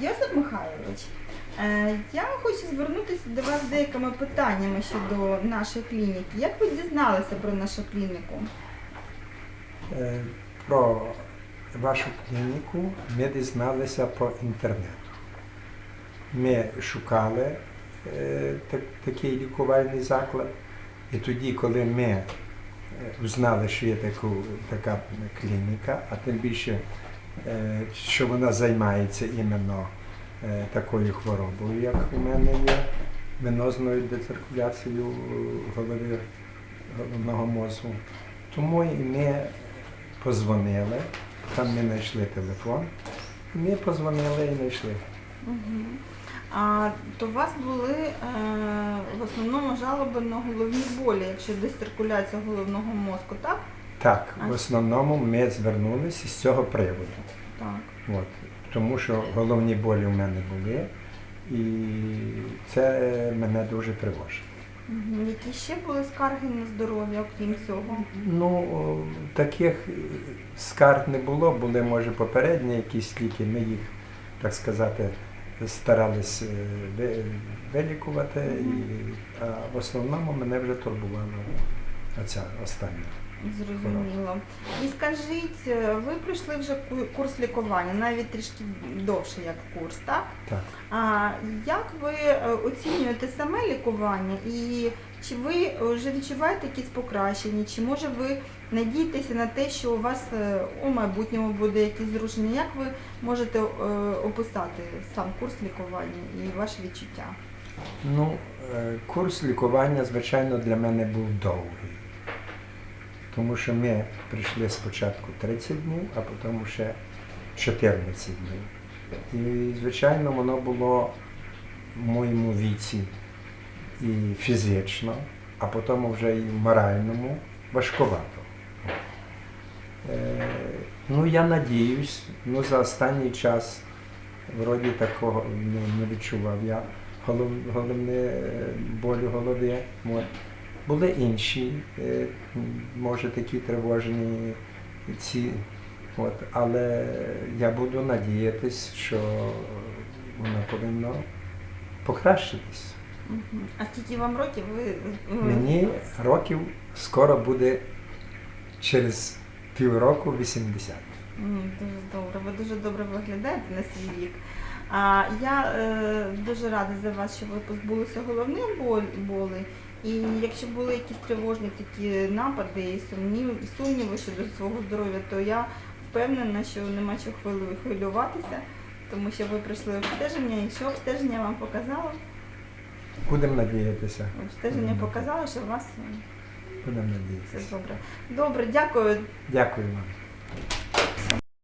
Йосип Михайлович, е, я хочу звернутися до вас деякими питаннями щодо нашої клініки. Як ви дізналися про нашу клініку? Е, Про вашу клініку ми дізналися по інтернету. Ми шукали е, такий лікувальний заклад, і тоді, коли ми узнали, що є така клініка, а тим більше, що вона займається іменно е, такою хворобою, як у мене є, венозною дециркуляцією голови головного мозку. Тому і ми позвонили, там ми знайшли телефон, ми позвонили і знайшли. А то у вас були е, в основному жалоби на головні болі, якщо дециркуляція головного мозку, так? Так, в основному ми звернулися з цього приводу. Так. От, тому що головні болі в мене були, і це мене дуже тривожить. Угу. Які ще були скарги на здоров'я, окрім цього? Ну, о, таких скарг не було, були, може, попередні якісь ліки, ми їх, так сказати, старались е, ви- вилікувати, і, а в основному мене вже турбувала оця остання. Зрозуміло. І скажіть, е, ви пройшли вже ку- курс лікування, навіть трішки довше як курс, так? Так. А як ви е, оцінюєте саме лікування і чи ви вже відчуваєте якісь покращення, чи може ви надієтеся на те, що у вас е, у майбутньому буде якісь зрушення? Як ви можете описати сам курс лікування і ваші відчуття? Ну, курс лікування, звичайно, для мене був довгий. Тому що ми прийшли спочатку 30 днів, а потім ще 14 днів. І, звичайно, воно було в моєму віці і фізично, а потім вже і моральному важкувато. Е, ну, я надіюсь, ну, за останній час вроді такого не, не відчував я голов, головне е, болю голови. Були інші, е, може такі тривожні ці, от, але я буду надіятись, що воно повинно покращитись. А скільки вам років ви- Мені років скоро буде через півроку 80. Дуже добре, ви дуже добре виглядаєте на свій вік. А, я е, дуже рада за вас, що ви позбулися головних болей. І якщо були якісь тривожні такі напади і сумніви, і сумніви щодо свого здоров'я, то я впевнена, що нема чого хвилю- хвилюватися, тому що ви пройшли обстеження, і що обстеження вам показало? Будемо надіятися. Обстеження показало, що у вас е, Будемо все добре. Добре, дякую. Дякую вам.